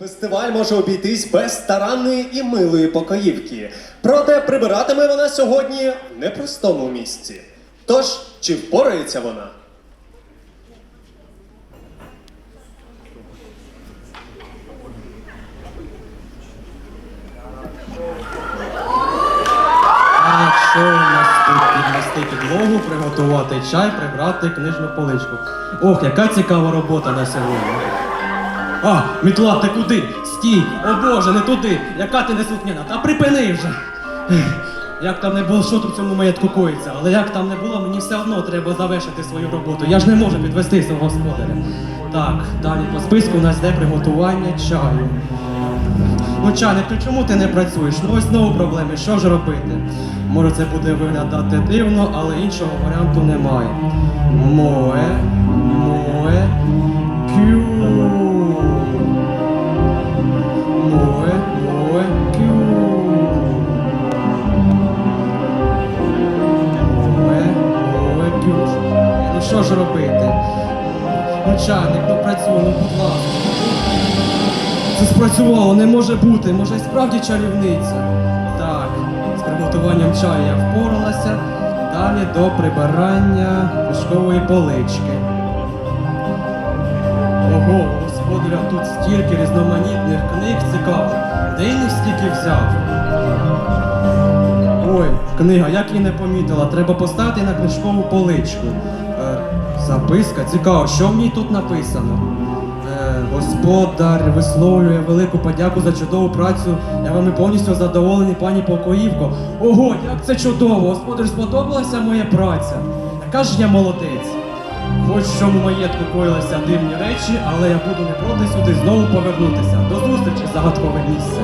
Фестиваль може обійтись без старанної і милої покоївки. Проте прибиратиме вона сьогодні в непростому місці. Тож, чи впорається вона? Якщо у нас тут підмести підлогу, приготувати чай, прибрати книжну поличку. Ох, яка цікава робота на сьогодні. А, мітла, ти куди? Стій! О Боже, не туди! Яка ти неслухняна? Та припини вже! Як там не було, що тут в цьому маєтку коїться, але як там не було, мені все одно треба завершити свою роботу. Я ж не можу підвести свого господаря. Так, далі по списку у нас йде приготування чаю. Ну, Чаник, то чому ти не працюєш? Ну ось знову проблеми, що ж робити? Може це буде виглядати дивно, але іншого варіанту немає. Моє, що ж робити? Ну, Чаник, ну будь ласка. Це спрацювало, не може бути, може і справді чарівниця. Так, з приготуванням чаю я впоралася. Далі до прибирання книжкової полички. Ого, господаря тут стільки різноманітних книг цікаво. Де їх стільки взяв? Книга, як її не помітила, треба поставити на книжкову поличку. Е, записка, цікаво, що в ній тут написано? Е, господар висловлює велику подяку за чудову працю. Я вами повністю задоволений, пані покоївко. Ого, як це чудово! Господар сподобалася моя праця. Яка ж я молодець. Хоч в цьому маєтку коїлися дивні речі, але я буду не проти сюди знову повернутися. До зустрічі, загадкове місце.